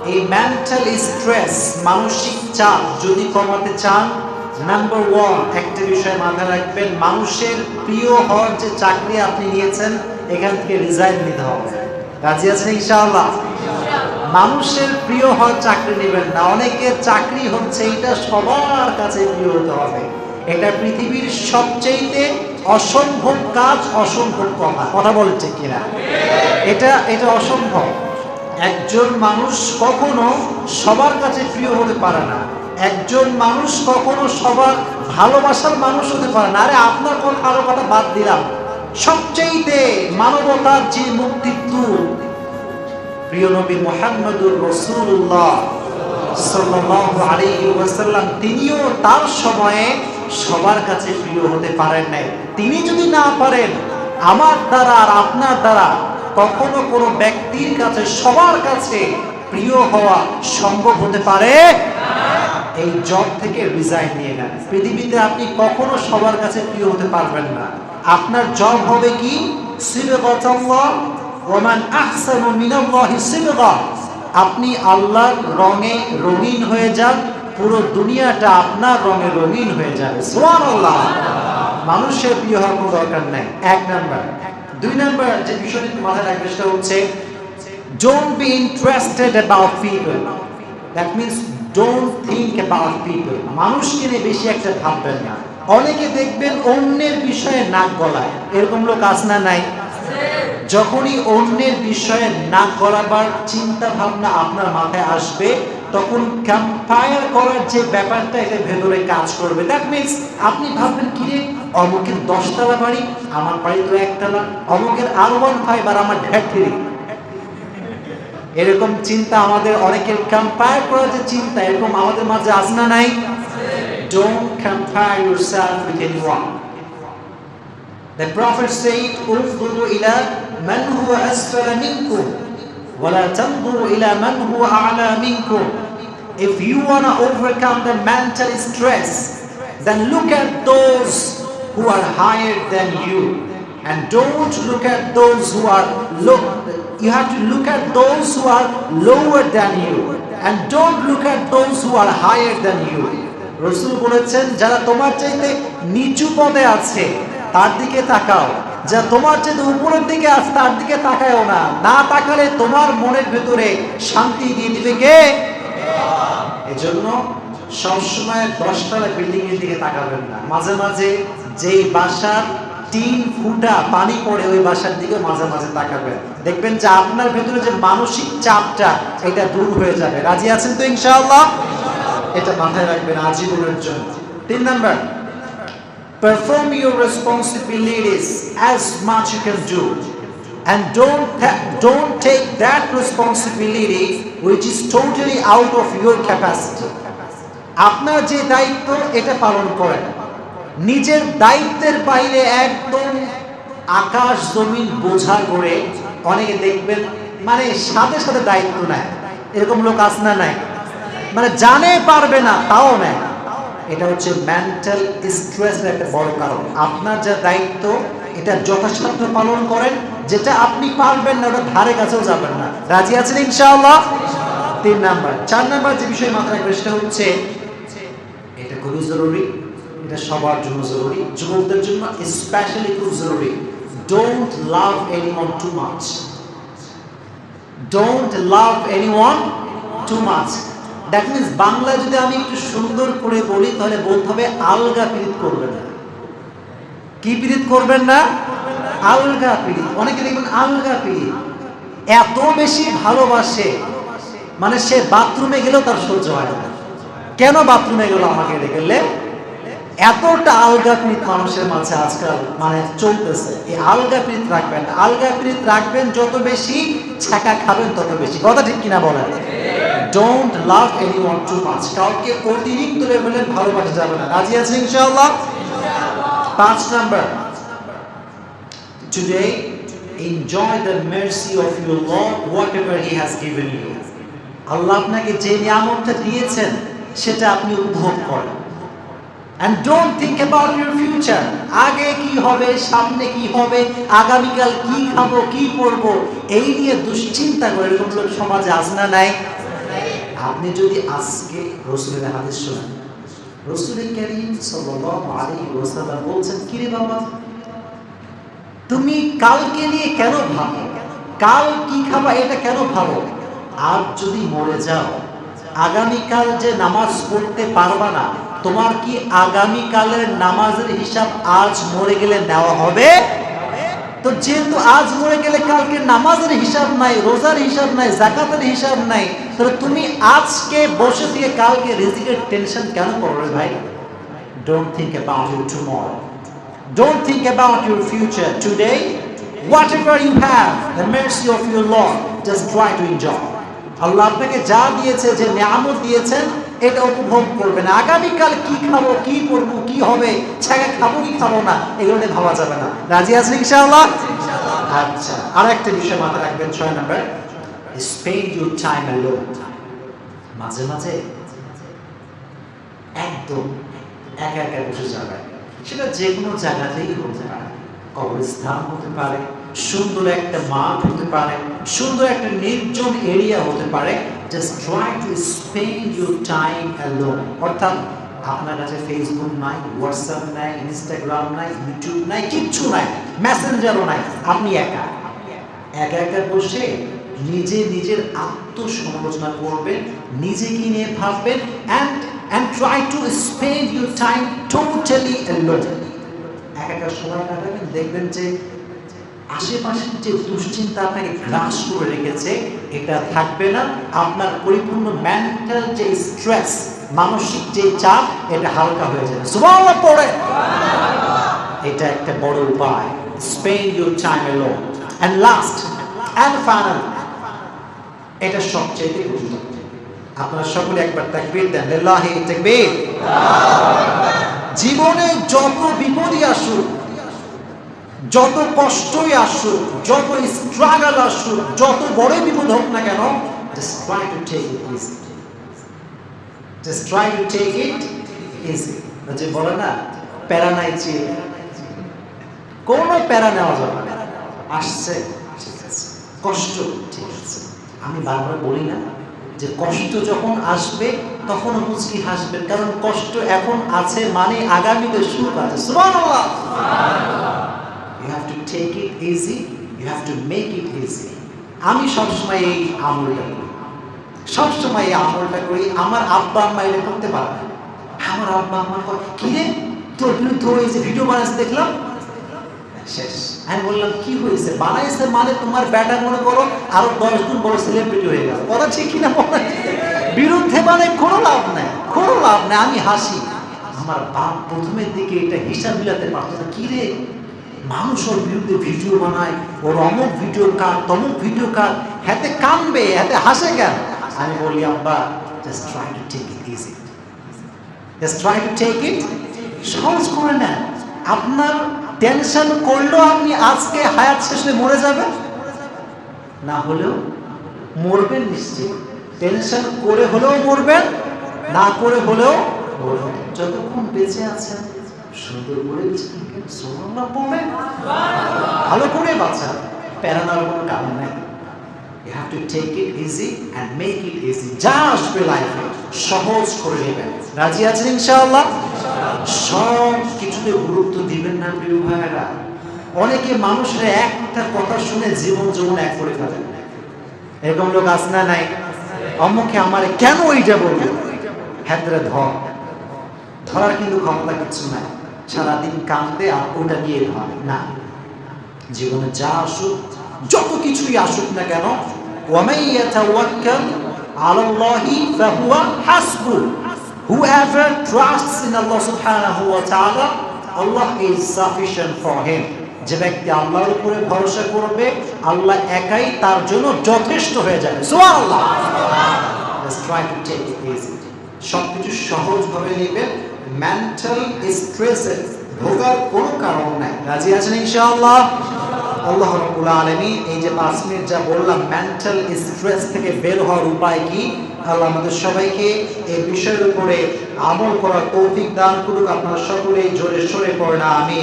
এই mental stress মানসিক চাপ যদি কমাতে চান নাম্বার ওয়ান একটা বিষয় মাথায় রাখবেন, মানুষের প্রিয় হওয়ার যে চাকরি আপনি নিয়েছেন, এখান থেকে রিজাইন নিতে হবে। রাজি আছেন ইনশাআল্লাহ? মানুষের প্রিয় হওয়ার চাকরি নেবেন না। অনেকের চাকরি হচ্ছে, এটা সবার কাছে প্রিয় হতে হবে। এটা পৃথিবীর সবচেয়েতে অসম্ভব কাজ অসম্ভব কথা কথা বলছে কিনা? এটা এটা অসম্ভব। একজন মানুষ কখনো সবার কাছে প্রিয় হতে পারে না। একজন মানুষ কখনো সবার ভালোবাসার মানুষ হতে পারে না। আরে আপনার কোন কারও কথা বাদ দিলাম। সবচেয়েতে মানবতার যে মুক্তির দূত প্রিয় নবী মোহাম্মদুর রসুল্লাহ তিনিও তার সময়ে সবার কাছে প্রিয় হতে পারেন নাই। তিনি যদি না পারেন, আমার দ্বারা আর আপনার দ্বারা কখনো কোনো ব্যক্তির কাছে, সবার কাছে প্রিয় হওয়া সম্ভব হতে পারে? এই জব থেকে রিজাইন নিয়ে নেন। পৃথিবীতে আপনি কখনো সবার কাছে প্রিয় হতে পারবেন না। আপনার জব হবে কি? আপনি আল্লাহর রঙে রঙিন হয়ে যান, পুরো দুনিয়াটা আপনার রঙে রঙিন হয়ে যাবে। মানুষের প্রিয় হওয়ার কোনো দরকার নাই। এক নাম্বার। দুই নাম্বার যে বিষয়টি মাথায় রাখবে সেটা হচ্ছে don't be interested about people that means don't think about people মানুষকে নিয়ে বেশি একটা ভাববেন না। অনেকে দেখবেন অন্যের বিষয়ে নাক গলায়। এরকম লোক আস না নাই? যখনই অন্যের বিষয়ে নাক গলাবার চিন্তা ভাবনা আপনার মাথায় আসবে তখন ক্যাম্পায়ার করার যে ব্যাপারটা এটা ভেতরে কাজ করবে। দ্যাট মিনস আপনি ভাববেন কি রে অমুকের দশতলা বাড়ি আমার বাড়ি তো একতলা অমুকের আর ওয়ান ফাইভ আর আমার ঢ্যাঠেরি এরকম চিন্তা আমাদের অনেকের ক্যাম্পায়ার করার যে চিন্তা এরকম আমাদের মাঝে আসনা নাই? Don't compare yourself with the prophet Prophet said, "Ufdu ইলা মান হুয়া আসফালা মিনকুম। ولا تنظروا إلى من هو أعلى منكم If you want to overcome the mental stress, then look at those who are higher than you. And don't look at those who are low. You have to look at those who are lower than you. And don't look at those who are higher than you. রসুল বলেছেন যারা তোমার চাইতে নিচু পদে আছে তার দিকে তাকাও যা তোমার চাইতে উপরের দিকে আছে, তার দিকে তাকায়ও না। না তাকালে তোমার মনের ভেতরে শান্তি দিয়ে দিবে কে? এজন্য সবসময় দশতলা বিল্ডিং এর দিকে তাকাবেন না। মাঝে মাঝে যেই বাসার টিন ফুটা পানি পড়ে, ওই বাসার দিকে মাঝে মাঝে তাকাবেন। দেখবেন যে আপনার ভেতরে যে মানসিক চাপটা, এটা দূর হয়ে যাবে। রাজি আছেন তো ইনশাআল্লাহ? এটা মাথায় রাখবেন আজীবনের জন্য। তিন number perform your responsibilities as much you can do and don't don't take that responsibility which is totally out of your capacity আপনার যে দায়িত্ব এটা পালন করেন নিজের দায়িত্বের বাইরে একদম আকাশ জমিন বোঝা করে অনেকে দেখবেন মানে সাথে সাথে দায়িত্ব নেয় এরকম লোক আস না নাই মানে জানে পারবে না তাও নেয় এটা হচ্ছে মেন্টাল স্ট্রেসের একটা বড় কারণ। আপনার যা দায়িত্ব, এটা যথাসাধ্য পালন করেন, যেটা আপনি পারবেন না, ওটা ধারে কাছেও যাবেন না। রাজি আছেন ইনশাআল্লাহ? তিন নাম্বার। চার নাম্বার যে বিষয় মাথায় সেটা হচ্ছে এটা খুবই জরুরি, এটা সবার জন্য জরুরি, যুবকদের জন্য স্পেশালি খুব জরুরি। Don't love anyone too much don't love anyone too much that means Bangla যদি আমি একটু সুন্দর করে বলি, তাহলে বলতে হবে আলগা পীড়িত করবে না। কি পীড়িত করবেন না? আলগা পীড়িত। অনেকে দেখবেন আলগা পীড়িত। এত বেশি ভালোবাসে মানে সে বাথরুমে গেলেও তার সহ্য হয় না। কেন বাথরুমে গেল আমাকে দেখলে? এতটা আলগা প্রীত মানুষের মাঝে আজকাল মানে চলতেছে। এই আলগা প্রীত রাখবেন আলগা প্রীত রাখবেন, যত বেশি ছাকা খাবেন, তত বেশি। কথা ঠিক কিনা বলেন? কাউকে অতিরিক্ত লেভেলের ভালোবাসা যাবে না। রাজি আছে ইনশাআল্লাহ? পাঁচ number today the mercy of your lord whatever he has given you আল্লাহ আপনাকে যে নিয়ামতটা দিয়েছেন, সেটা আপনি উপভোগ করেন। And don't think about your future আগে কি হবে, সামনে কি হবে, আগামীকাল কি খাব, কি পরবো, এই নিয়ে দুশ্চিন্তা করে এরকম লোক সমাজে আজ না নাই। আপনি যদি আজকে রসুলের হাদিস শোনেন, রসুল করিম সাল্লাল্লাহু বলছেন কি রে বাবা, তুমি কালকে নিয়ে কেন ভাবো? কাল কি খাবা এটা কেন ভাবো? আজ যদি মরে যাও, আগামীকাল যে নামাজ পড়তে পারবা না, তোমার কি আগামীকালের নামাজের হিসাব আজ মরে গেলে নেওয়া হবে? তো যেহেতু আজ মরে গেলে কালকে নামাজের হিসাব নাই, রোজার হিসাব নাই, জাকাতের হিসাব নাই তাহলে তুমি আজকে বসে থেকে কালকে রিজিকের টেনশন কেন করবে ভাই? Don't think about you tomorrow don't think about your future today whatever you have, the mercy of your Lord, just try to enjoy. আল্লাহ আপনাকে যা দিয়েছে, যে নিয়ামত দিয়েছেন, এটা উপভোগ করবেন। আগামীকাল কি খাব, কি করব, কি হবে ছেঁকে খাব, কি খাব না এগুলো নিয়ে ভাবা যাবে না। রাজি আছেন ইনশাআল্লাহ? আচ্ছা আর একটা বিষয় মাথায় রাখবেন, ছয় নম্বর। স্পেন্ড ইউর টাইম অ্যালোন মাঝে মাঝে একদম একা একা বসে যাবেন সেটা যে কোনো জায়গাতেই হতে পারে। কবরস্থান হতে পারে, সুন্দর একটা মাঠ হতে পারে, সুন্দর একটা নির্জন এরিয়া হতে পারে। Just try to spend your time alone অর্থাৎ আপনার কাছে ফেসবুক নাই হোয়াটসঅ্যাপ নাই ইনস্টাগ্রাম নাই ইউটিউব নাই, কিচ্ছু নাই মেসেঞ্জারও নাই। আপনি একা। একা একা বসে নিজে নিজের আত্মসমালোচনা করবেন নিজেকে নিয়ে ভাববেন and and try to spend your time totally alone এক একটা সময় কাটাবেন, দেখবেন যে আশেপাশের যে দুশ্চিন্তা আপনাকে গ্রাস করে রেখেছে, এটা থাকবে না। আপনার পরিপূর্ণ মেন্টাল যে স্ট্রেস মানসিক যে চাপ, এটা হালকা হয়ে যাবে। সুবহানাল্লাহ, পড়ে। এটা একটা বড় উপায়। Spend your time alone and last and final এটা সবচেয়ে গুরুত্বপূর্ণ আপনারা সকলে একবার তাকবীর দেন লিল্লাহি তাকবীর। জীবনে যত বিপদই আসুক, যত কষ্টই আসুক, যত স্ট্রাগল আসুক, যত বড় বিপদ হোক না কেন just try to take it easy just try to take it easy যে বলে না, প্যারা নাই চেয়ে কোনো প্যারা নেওয়া যাবে না। আসছে। কষ্ট, ঠিক আছে। আমি বারবার বলি না যে কষ্ট যখন আসবে তখন মুচকি হাসবেন। কারণ কষ্ট এখন আছে মানে আগামীতে সুখ আছে। You have to take it easy you have to make it easy আমি সবসময় এই আমলটা করি। সবসময় এই আমলটা করি। আমার আব্বা আম্মা এটা করতে পারবে। আমার আব্বা কয়, কি রে? তোর বিরুদ্ধে ওই যে ভিডিও বানাইছে, দেখলাম? শেষ। আমি বললাম, কি হয়েছে? বানাইছে মানে তোমার ব্যাটা, মনে করো, আরও দশ গুণ বড় সেলিব্রিটি হয়ে গেল। কথা ঠিক কিনা বলে বিরুদ্ধে মানে কোনো লাভ নাই, কোনো লাভ নাই, আমি হাসি। আমার বাপ প্রথমের দিকে এটা হিসাব মিলাতে পারতো না, কি রে? মানুষ ওর বিরুদ্ধে ভিডিও বানায়, ওর অমুক ভিডিও কার, তমুক ভিডিও কার, হাতে কানবে, হাতে হাসে কেন? আমি বলি, আব্বা just try to take it easy just try to take it সহজ করে নেন। আপনার টেনশন করলেও আপনি আজকে হায়াত শেষে মরে যাবেন? না হলেও মরবেন নিশ্চিত। টেনশন করে হলেও মরবেন, না করে হলেও মরবেন। যতক্ষণ বেঁচে আছেন, সুন্দর করে থাকেন পড়বেন ভালো করে বাঁচা প্যারানোর কোনো কারণ নেই। You have to take it easy and make it easy যা আসবে লাইফে সহজ করে নেবেন। রাজি আছেন ইনশাআল্লাহ? সব কিছুতে গুরুত্ব দিবেন না, প্রিয় ভাইয়েরা। অনেকে মানুষের একটা কথা শুনে জীবন জীবন এক করে ফেলেন। এরকম লোক আসনা নাই? অমুখে আমার কেন ওইটা বলবে? হ্যাঁ ধর। ধরার কিন্তু ক্ষমতা কিছু নাই। সারাদিন কাঁদতে আর ওটা নিয়ে ধর। না। জীবনে যা আসুক, যত কিছুই আসুক না কেন ওয়ামাইয়াতাওয়াক্কাল আলাল্লাহি ফাহুয়া হাসবু Whoever trusts in Allah subhanahu wa ta'ala, Allah is sufficient for him. যে ব্যক্তি আল্লাহর উপরে ভরসা করবে, আল্লাহ একাই তার জন্য যথেষ্ট হয়ে যাবে। take it easy সবকিছু সহজভাবে নেবেন। মেন্টাল স্ট্রেসে ভোগার কোনো কারণ নাই। রাজি আছেন ইনশাআল্লাহ? আল্লাহ রাব্বুল আলামিন, এই যে পাঁচ মিনিট যা বললাম মেন্টাল স্ট্রেস থেকে বের হওয়ার উপায় কি? আল্লাহ আমাদের সবাইকে এই বিষয়ের উপরে আমল করার তৌফিক দান করুক। আপনারা সকলে জোরে সরে পড়ে না আমি